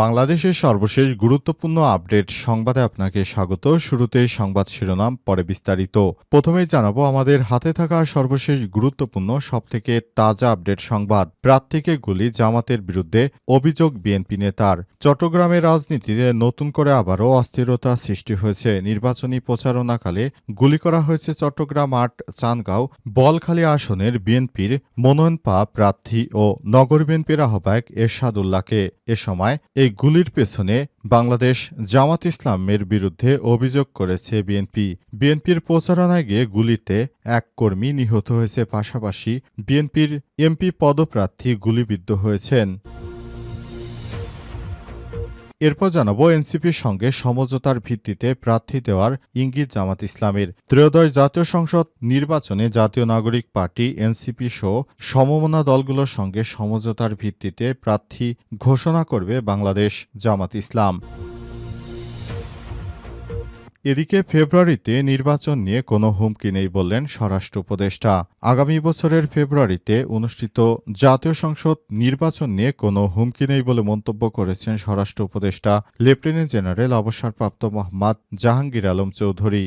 বাংলাদেশের সর্বশেষ গুরুত্বপূর্ণ আপডেট সংবাদে আপনাকে স্বাগত। শুরুতে সংবাদ শিরোনাম, পরে বিস্তারিত। প্রথমেই জানাব, আমাদের হাতে থাকা সর্বশেষ গুরুত্বপূর্ণ, সবথেকে তাজা আপডেট সংবাদ। প্রার্থীকে গুলি জামাতের বিরুদ্ধে, অভিযোগ বিএনপি নেতার। চট্টগ্রামের রাজনীতিতে নতুন করে আবারও অস্থিরতা সৃষ্টি হয়েছে। নির্বাচনী প্রচারণাকালে গুলি করা হয়েছে চট্টগ্রাম আট, চানগাঁও, বলখালী আসনের বিএনপির মনোনয়ন পা প্রার্থী ও নগর বিএনপির আহ্বায়ক এরশাদুল্লাহকে। এ সময় এই গুলির পেছনে বাংলাদেশ জামাত ইসলামের বিরুদ্ধে অভিযোগ করেছে বিএনপি। বিএনপির প্রচারণায় গিয়ে গুলিতে এক কর্মী নিহত হয়েছে। পাশাপাশি বিএনপির এমপি পদপ্রার্থী গুলিবিদ্ধ হয়েছেন। এরপর জানাব এনসিপির সঙ্গে সমঝোতার ভিত্তিতে প্রার্থী দেওয়ার ইঙ্গিত জামাত ইসলামের। ত্রয়োদশ জাতীয় সংসদ নির্বাচনে জাতীয় নাগরিক পার্টি, এনসিপি সহ সমমনা দলগুলোর সঙ্গে সমঝোতার ভিত্তিতে প্রার্থী ঘোষণা করবে বাংলাদেশ জামাত ইসলাম। এদিকে ফেব্রুয়ারিতে নির্বাচন নিয়ে কোনো হুমকি নেই বললেন স্বরাষ্ট্র উপদেষ্টা। আগামী বছরের ফেব্রুয়ারিতে অনুষ্ঠিত জাতীয় সংসদ নির্বাচন নিয়ে কোনো হুমকি নেই বলে মন্তব্য করেছেন স্বরাষ্ট্র উপদেষ্টা, লেফটেন্যান্ট জেনারেল অবসরপ্রাপ্ত মোহাম্মদ জাহাঙ্গীর আলম চৌধুরী।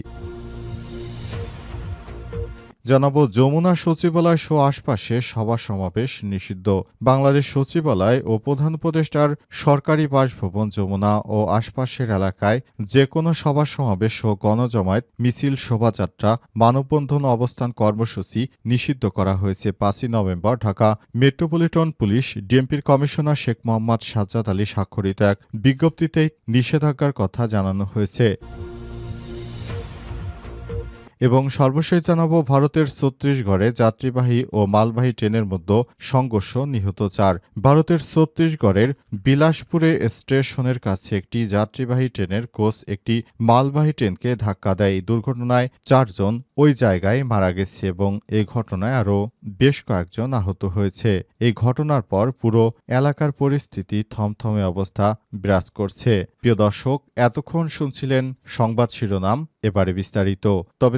জানাব, যমুনা সচিবালয় সহ আশপাশে সভা সমাবেশ নিষিদ্ধ। বাংলাদেশ সচিবালয় ও প্রধান উপদেষ্টার সরকারি বাসভবন যমুনা ও আশপাশের এলাকায় যে কোনো সভা সমাবেশ ও গণজমায়েত মিছিল, শোভাযাত্রা, মানববন্ধন অবস্থান কর্মসূচি নিষিদ্ধ করা হয়েছে পাঁচই নভেম্বর ঢাকা মেট্রোপলিটন পুলিশ ডিএমপির কমিশনার শেখ মোহাম্মদ সাজ্জাদ আলী স্বাক্ষরিত এক বিজ্ঞপ্তিতে নিষেধাজ্ঞার কথা জানানো হয়েছে। এবং সর্বশেষ জানাব ভারতের ছত্তিশগড়ে যাত্রীবাহী ও মালবাহী ট্রেনের মধ্যে সংঘর্ষ নিহত চার। ভারতের ছত্তিশগড়ের বিলাসপুরে স্টেশনের কাছে একটি যাত্রীবাহী ট্রেনের কোচ একটি মালবাহী ট্রেনকে ধাক্কা দেয়। দুর্ঘটনায় চারজন ওই জায়গায় মারা গেছে এবং এই ঘটনায় আরও বেশ কয়েকজন আহত হয়েছে। এই ঘটনার পর পুরো এলাকার পরিস্থিতি থমথমে অবস্থা বিরাজ করছে। প্রিয় দর্শক, এতক্ষণ শুনছিলেন সংবাদ শিরোনাম, এবারে বিস্তারিত। তবে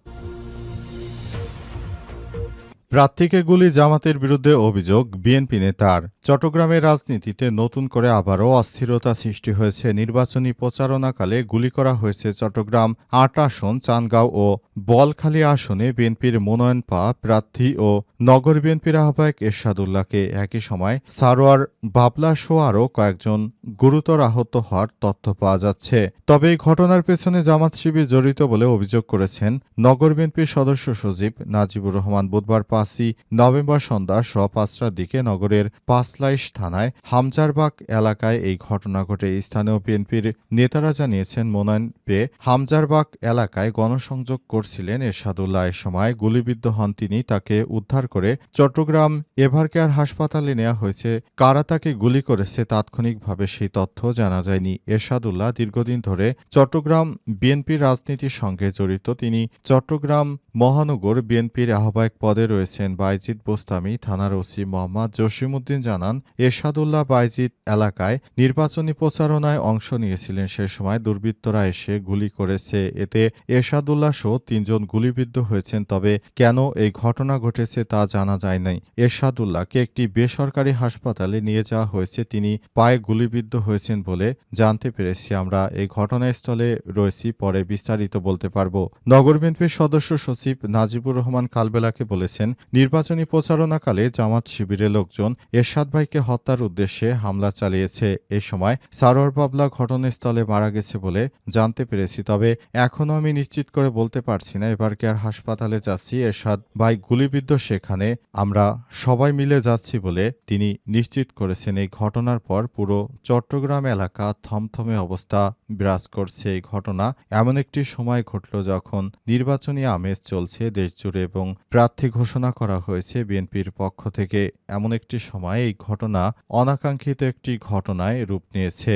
প্রার্থীকে গুলি জামাতের বিরুদ্ধে অভিযোগ, বিএনপি নেতার। চট্টগ্রামের রাজনীতিতে নতুন করে আবারও অস্থিরতা সৃষ্টি হয়েছে। নির্বাচনী প্রচারণাকালে গুলি করা হয়েছে চট্টগ্রাম আট আসন চানগাঁও ও বলখালী আসনে বিএনপির মনোনয়ন পা প্রার্থী ও নগর বিএনপির আহ্বায়ক এরশাদুল্লাহকে একই সময় সারোয়ার বাবলা সহ আরও কয়েকজন গুরুতর আহত হওয়ার তথ্য পাওয়া যাচ্ছে। তবে এই ঘটনার পেছনে জামাত শিবির জড়িত বলে অভিযোগ করেছেন নগর বিএনপির সদস্য সচিব নাজিবুর রহমান। বুধবার পাঁচই নভেম্বর সন্ধ্যা স পাঁচটার দিকে নগরের পাঁচলাইশ থানায় হামজারবাগ এলাকায় এই ঘটনা ঘটে। স্থানীয় বিএনপির নেতারা জানিয়েছেন মনোনয়ন পেয়ে হামজারবাগ এলাকায় গণসংযোগ করছিলেন এরশাদুল্লাহ। এ সময় গুলিবিদ্ধ হন তিনি। তাকে উদ্ধার করে চট্টগ্রাম এভারকেয়ার হাসপাতালে নেওয়া হয়েছে। কারা তাকে গুলি করেছে তাৎক্ষণিকভাবে সেই তথ্য জানা যায়নি। এরশাদুল্লাহ দীর্ঘদিন ধরে চট্টগ্রাম বিএনপির রাজনীতির সঙ্গে জড়িত। তিনি চট্টগ্রাম মহানগর বিএনপির আহ্বায়ক পদে রয়েছেন বাইজিদ বোস্তামি থানার ওসি মোহাম্মদ জসিমউদ্দিন জানান, এরশাদুল্লাহ বাইজিদ এলাকায় নির্বাচনী প্রচারণায় অংশ নিয়েছিলেন। সে সময় দুর্বৃত্তরা এসে গুলি করেছে। এতে এরশাদুল্লাহ সহ তিনজন গুলিবিদ্ধ হয়েছেন। তবে কেন এই ঘটনা ঘটেছে তা জানা যায় নাই। এরশাদুল্লাহকে একটি বেসরকারি হাসপাতালে নিয়ে যাওয়া হয়েছে। তিনি পায়ে গুলিবিদ্ধ হয়েছেন বলে জানতে পেরেছি। আমরা এই ঘটনাস্থলে রয়েছি, পরে বিস্তারিত বলতে পারব। নগর বিএনপির সদস্য সচিব নাজিবুর রহমান কালবেলাকে বলেছেন নির্বাচনী প্রচারণাকালে জামাত শিবিরের লোকজন এরশাদ ভাইকে হত্যার উদ্দেশ্যে হামলা চালিয়েছে। এ সময় সারোয়ার বাবলা ঘটনাস্থলে মারা গেছে বলে জানতে পেরেছি। তবে এখনও আমি নিশ্চিত করে বলতে পারছি না, এবার কে আর হাসপাতালে যাচ্ছি? এরশাদ ভাই গুলিবিদ্ধ সেখানে আমরা সবাই মিলে যাচ্ছি বলে তিনি নিশ্চিত করেছেন। এই ঘটনার পর পুরো চট্টগ্রাম এলাকা থমথমে অবস্থা বিরাজ করছে। এই ঘটনা এমন একটি সময় ঘটল যখন নির্বাচনী আমেজ চলছে দেশজুড়ে এবং প্রার্থী ঘোষণা করা হয়েছে বিএনপির পক্ষ থেকে। এমন একটি সময় এই ঘটনা অনাকাঙ্ক্ষিত একটি ঘটনায় রূপ নিয়েছে।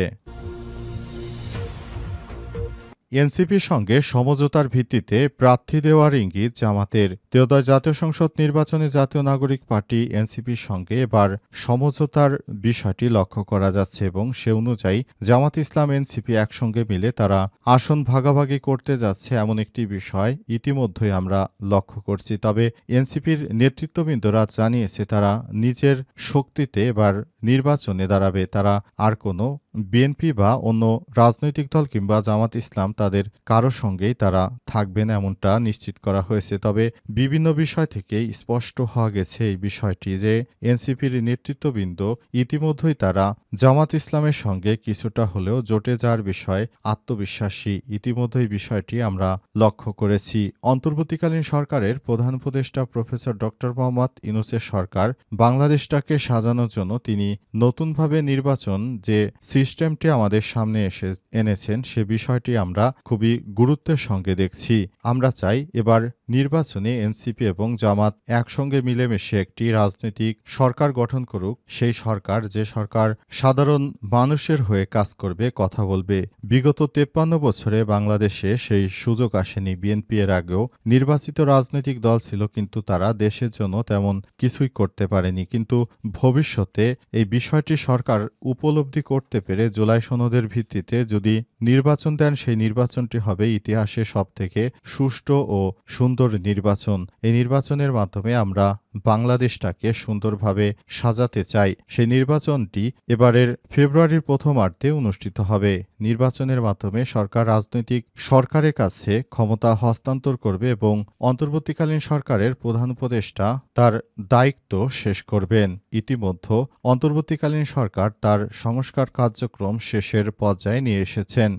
এনসিপির সঙ্গে সমঝোতার ভিত্তিতে প্রার্থী দেওয়ার ইঙ্গিত জামাতের। তেওদয় জাতীয় সংসদ নির্বাচনে জাতীয় নাগরিক পার্টি এনসিপির সঙ্গে এবার সমঝোতার বিষয়টি লক্ষ্য করা যাচ্ছে এবং সে অনুযায়ী জামাত ইসলাম, এনসিপি একসঙ্গে মিলে তারা আসন ভাগাভাগি করতে যাচ্ছে এমন একটি বিষয় ইতিমধ্যেই আমরা লক্ষ্য করছি। তবে এনসিপির নেতৃত্ববৃন্দরা জানিয়েছে, তারা নিজের শক্তিতে এবার নির্বাচনে দাঁড়াবে। তারা আর কোনো বিএনপি বা অন্য রাজনৈতিক দল কিংবা জামাত ইসলাম তাদের কারও সঙ্গেই তারা থাকবেন এমনটা নিশ্চিত করা হয়েছে। তবে বিভিন্ন বিষয় থেকেই স্পষ্ট হওয়া গেছে এই বিষয়টি যে এনসিপির নেতৃত্ববৃন্দ ইতিমধ্যেই তারা জামাত ইসলামের সঙ্গে কিছুটা হলেও জোটে যাওয়ার বিষয়ে আত্মবিশ্বাসী। ইতিমধ্যেই বিষয়টি আমরা লক্ষ্য করেছি। অন্তর্বর্তীকালীন সরকারের প্রধান উপদেষ্টা প্রফেসর ডক্টর মোহাম্মদ ইনুসের সরকার বাংলাদেশটাকে সাজানোর জন্য তিনি নতুনভাবে নির্বাচন যে সিস্টেমটি আমাদের সামনে এসে এনেছেন সে বিষয়টি আমরা খুবই গুরুত্বের সঙ্গে দেখছি। আমরা চাই এবার নির্বাচনে এনসিপি এবং জামাত একসঙ্গে মিলেমিশে একটি রাজনৈতিক সরকার গঠন করুক, সেই সরকার যে সরকার সাধারণ মানুষের হয়ে কাজ করবে কথা বলবে। বিগত তেপ্পান্ন বছরে বাংলাদেশে সেই সুযোগ আসেনি। বিএনপি এর আগেও নির্বাচিত রাজনৈতিক দল ছিল, কিন্তু তারা দেশের জন্য তেমন কিছুই করতে পারেনি। কিন্তু ভবিষ্যতে এই বিষয়টি সরকার উপলব্ধি করতে পেরে জুলাই সনদের ভিত্তিতে যদি নির্বাচন দেন, সেই নির্বাচনটি হবে ইতিহাসে সবথেকে সুষ্ঠু ও সুন্দর নির্বাচন। এই নির্বাচনের মাধ্যমে আমরা বাংলাদেশটাকে সুন্দরভাবে সাজাতে চাই। সেই নির্বাচনটি এবারের ফেব্রুয়ারির প্রথমার্ধে অনুষ্ঠিত হবে। নির্বাচনের মাধ্যমে সরকার রাজনৈতিক সরকারের কাছে ক্ষমতা হস্তান্তর করবে এবং অন্তর্বর্তীকালীন সরকারের প্রধান উপদেষ্টা তার দায়িত্ব শেষ করবেন। ইতিমধ্যে অন্তর্বর্তীকালীন সরকার তার সংস্কার কার্যক্রম শেষের পর্যায়ে নিয়ে এসেছেন।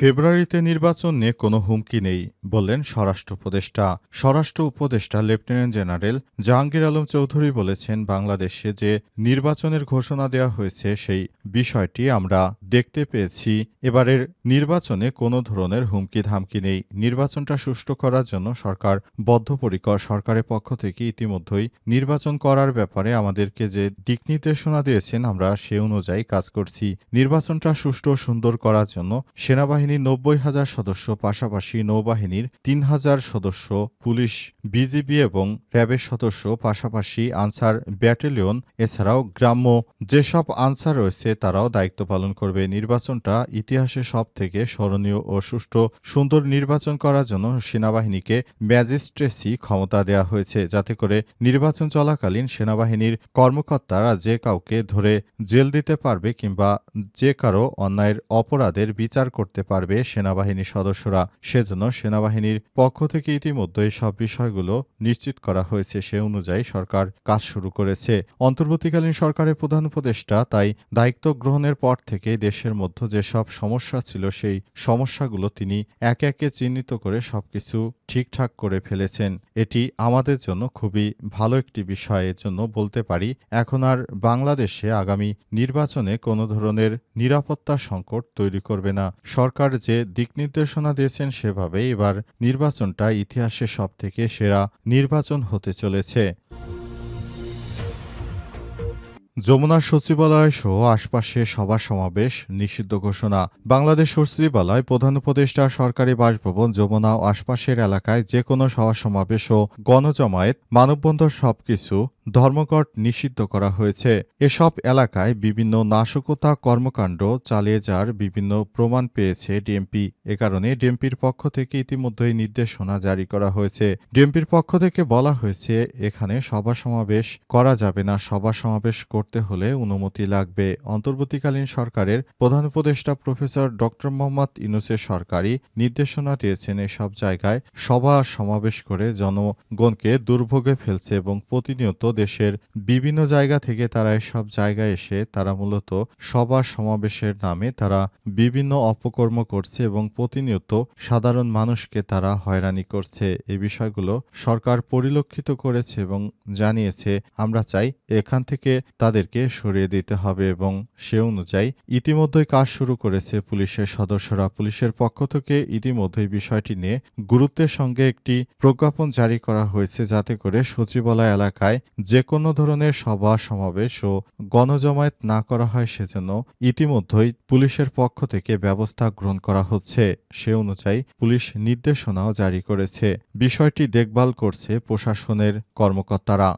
ফেব্রুয়ারিতে নির্বাচন নিয়ে কোনো হুমকি নেই, বললেন স্বরাষ্ট্র উপদেষ্টা। স্বরাষ্ট্র উপদেষ্টা লেফটেন্যান্ট জেনারেল জাহাঙ্গীর আলম চৌধুরী বলেছেন, বাংলাদেশে যে নির্বাচনের ঘোষণা দেওয়া হয়েছে, সেই বিষয়টি আমরা দেখতে পেয়েছি। এবারের নির্বাচনে কোনো ধরনের হুমকি ধামকি নেই। নির্বাচনটা সুষ্ঠু করার জন্য সরকার বদ্ধপরিকর। সরকারের পক্ষ থেকে ইতিমধ্যেই নির্বাচন করার ব্যাপারে আমাদেরকে যে দিক নির্দেশনা দিয়েছেন, আমরা সে অনুযায়ী কাজ করছি। নির্বাচনটা সুষ্ঠু ও সুন্দর করার জন্য সেনাবাহিনী বাহিনীর নব্বই হাজার সদস্য, পাশাপাশি নৌবাহিনীর তিন হাজার সদস্য, পুলিশ, বিজিবি এবং র্যাবের সদস্য, পাশাপাশি আনসার ব্যাটালিয়ন, এছাড়াও গ্রাম্য যেসব আনসার রয়েছে তারাও দায়িত্ব পালন করবে। নির্বাচনটা ইতিহাসে সব থেকে স্মরণীয় ও সুষ্ঠু, সুন্দর নির্বাচন করার জন্য সেনাবাহিনীকে ম্যাজিস্ট্রেসি ক্ষমতা দেওয়া হয়েছে, যাতে করে নির্বাচন চলাকালীন সেনাবাহিনীর কর্মকর্তারা যে কাউকে ধরে জেল দিতে পারবে কিংবা যে কারও অন্যায়ের অপরাধের বিচার করতে পারবে। পারবে সেনাবাহিনীর সদস্যরা। সেজন্য সেনাবাহিনীর পক্ষ থেকে ইতিমধ্যে সব বিষয়গুলো নিশ্চিত করা হয়েছে, সে অনুযায়ী সরকার কাজ শুরু করেছে। অন্তর্বর্তীকালীন সরকারের প্রধান উপদেষ্টা তাই দায়িত্ব গ্রহণের পর থেকে দেশের মধ্যে যেসব সমস্যা ছিল, সেই সমস্যাগুলো তিনি একে একে চিহ্নিত করে সবকিছু ঠিকঠাক করে ফেলেছেন। এটি আমাদের জন্য খুবই ভালো একটি বিষয়ের জন্য বলতে পারি, এখন আর বাংলাদেশে আগামী নির্বাচনে কোনো ধরনের নিরাপত্তা সংকট তৈরি করবে না। সরকার যে দিক নির্দেশনা দিয়েছেন সেভাবে এবার নির্বাচনটা ইতিহাসে সবথেকে সেরা নির্বাচন হতে চলেছে। যমুনা সচিবালয় সহ আশপাশে সভা সমাবেশ নিষিদ্ধ ঘোষণা। বাংলাদেশ সচিবালয় প্রধান উপদেষ্টা সরকারি বাসভবন যমুনা ও আশপাশের এলাকায় যে কোনো সভা সমাবেশ ও গণজমায়েত, মানববন্ধন সবকিছু ধর্মঘট নিষিদ্ধ করা হয়েছে। এসব এলাকায় বিভিন্ন নাশকতা কর্মকাণ্ড চালিয়ে যাওয়ার বিভিন্ন প্রমাণ পেয়েছে ডিএমপি। এ কারণে ডিএমপির পক্ষ থেকে ইতিমধ্যেই নির্দেশনা জারি করা হয়েছে। ডিএমপির পক্ষ থেকে বলা হয়েছে, এখানে সভা সমাবেশ করা যাবে না। সভা সমাবেশ হলে অনুমতি লাগবে। অন্তর্বর্তীকালীন সরকারের প্রধান উপদেষ্টা প্রফেসর ডক্টর মোহাম্মদ ইনুসের সরকারি নির্দেশনা দিয়েছেন এসব জায়গায় সভা সমাবেশ করে জনগণকে দুর্ভোগে ফেলছে এবং প্রতিনিয়ত দেশের বিভিন্ন জায়গা থেকে তারা এসব জায়গায় এসে তারা মূলত সভা সমাবেশের নামে তারা বিভিন্ন অপকর্ম করছে এবং প্রতিনিয়ত সাধারণ মানুষকে তারা হয়রানি করছে। এই বিষয়গুলো সরকার পরিলক্ষিত করেছে এবং জানিয়েছে, আমরা চাই এখান থেকে তাদের তাদেরকে সরিয়ে দিতে হবে এবং সে অনুযায়ী ইতিমধ্যেই কাজ শুরু করেছে পুলিশের সদস্যরা। পুলিশের পক্ষ থেকে ইতিমধ্যেই বিষয়টি নিয়ে গুরুত্বের সঙ্গে একটি প্রজ্ঞাপন জারি করা হয়েছে যাতে করে সচিবালয় এলাকায় যে কোনো ধরনের সভা, সমাবেশ ও গণজমায়েত না করা হয় সেজন্য ইতিমধ্যেই পুলিশের পক্ষ থেকে ব্যবস্থা গ্রহণ করা হচ্ছে। সে অনুযায়ী পুলিশ নির্দেশনাও জারি করেছে। বিষয়টি দেখভাল করছে প্রশাসনের কর্মকর্তারা।